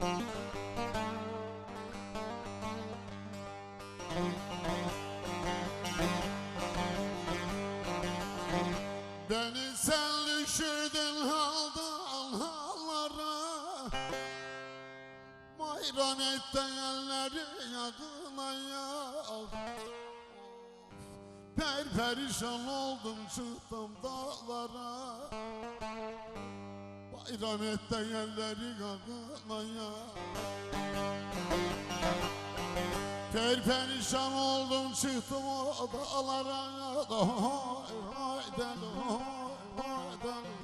Beni sen düşürdün haldan hallara. Bayram etten elleri yakına yak Per perişan oldum çıktım dağlara Bayram etten elleri yakına yak Per perişan oldum çıktım o dağlara. Hay hay deli hay hay deli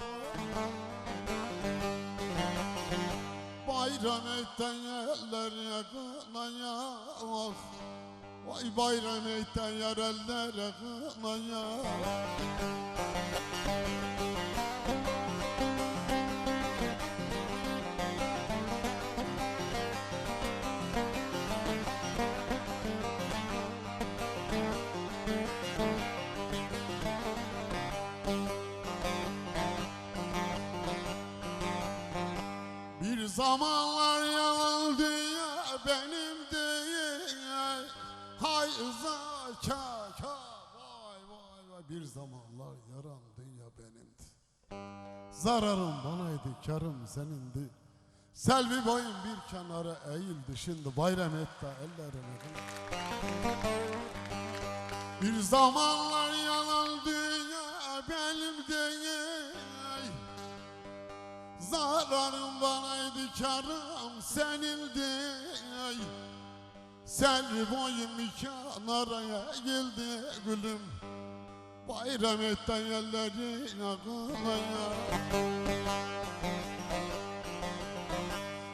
Bayram etten eller yakına yak Vay bayram eller yakına yak zamanlar yalan dünya benim değil. Hay zaka ka vay vay vay. Bir zamanlar yaran dünya benimdi. Zararım banaydı karım senindi. Selvi boyun bir kenara eğildi. Şimdi bayram etti ellerine Bir zamanlar yalan dünya benim değil Zararım banaydı karım senindi Selvi boyum kenara geldi gülüm. Bayram etten yerlerin akılaya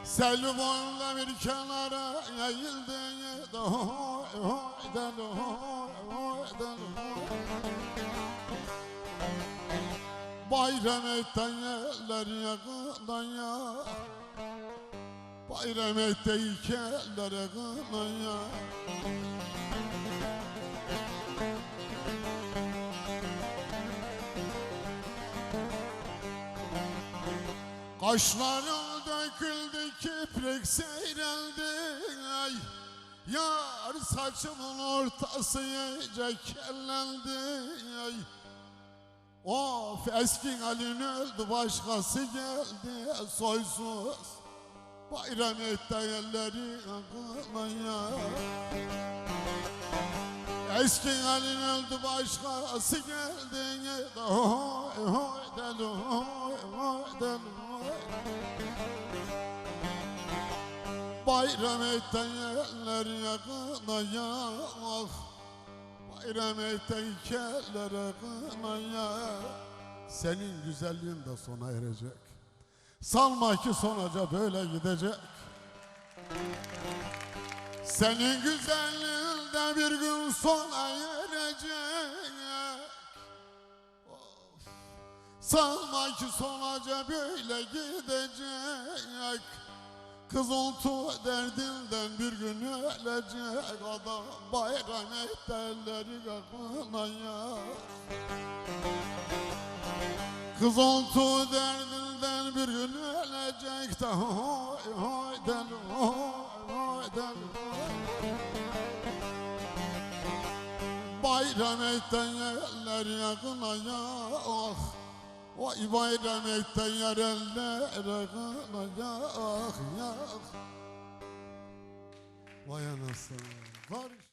Selvi boyumda bir kenara eğildi Hoy hoy deli hoy hoy deli hoy Bayram etten yerler yakından ya Bayram ette ikerler yakından ya Kaşlarım döküldü kiprek seyreldi. Ay Yar saçımın ortası iyice kellendi ay Of eski halin öldü başkası geldi. Soysuz Bayram etti elleri akılaya Eski halin öldü başkası geldi. Hoy hoy deli hoy hoy deli hoy Bayram etti elleri yakınaya ah Bayram etten kellere kınaya Senin güzelliğin de sona erecek. Sanma ki sonuca böyle gidecek. Senin güzelliğin de bir gün sona erecek. Of. Sanma ki sonuca böyle gidecek Kız oltu derdinden bir gün ölecek. Adam Bayram et kakına ya Kız oltu derdinden bir gün ölecek. De Hoy hoy deli hoy hoy deli Bayram etten eller yakına ya ah Vay bayram etten yar eller yakına ya ah ya Vay anasını var